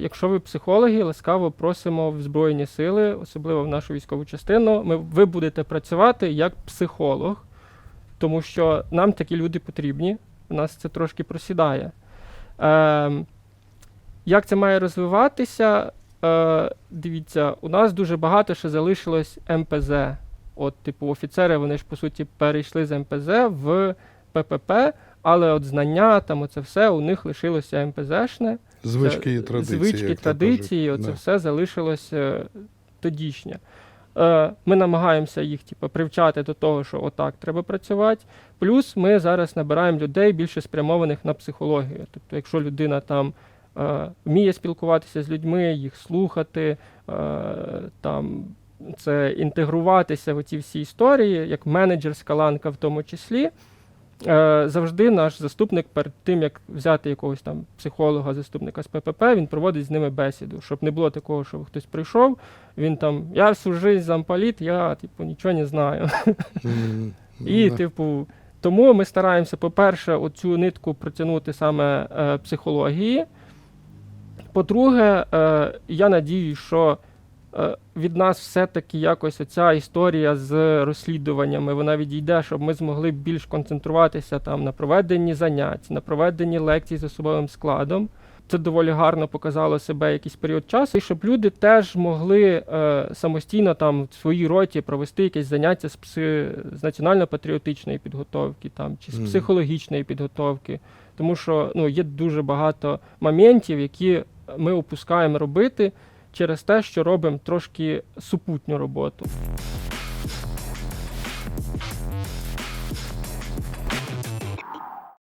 Якщо ви психологи, ласкаво просимо в Збройні сили, особливо в нашу військову частину. Ми, ви будете працювати як психолог, тому що нам такі люди потрібні. У нас це трошки просідає. Е, як це має розвиватися? Е, дивіться, у нас дуже багато ще залишилось МПЗ. От, типу, офіцери, вони ж по суті перейшли з МПЗ в ППП, але от знання, там оце все у них лишилося МПЗшне. Звички і традиції. Звички, традиції, оце Да. все залишилось е, тодішнє. Е, Ми намагаємося їх типу, привчати до того, що отак треба працювати. Плюс ми зараз набираємо людей більше спрямованих на психологію. Тобто, якщо людина там е, вміє спілкуватися з людьми, їх слухати, там, це інтегруватися в ці всі історії, як менеджерська ланка в тому числі. Е, Завжди наш заступник перед тим, як взяти якогось там психолога, заступника з ППП, він проводить з ними бесіду, щоб не було такого, що хтось прийшов, він там, я всю жизнь замполіт, я типу нічого не знаю. І, типу, тому ми стараємося, по-перше, оцю нитку протягнути саме е, психології. По-друге, е, я надію, що від нас все-таки якось оця історія з розслідуваннями вона відійде, щоб ми змогли більш концентруватися там на проведенні занять, на проведенні лекцій з особовим складом. Це доволі гарно показало себе якийсь період часу, і щоб люди теж могли е, самостійно там в своїй роті провести якесь заняття з, пси, з національно-патріотичної підготовки там, чи з психологічної підготовки. Тому що ну, є дуже багато моментів, які ми опускаємо робити через те, що робимо трошки супутню роботу.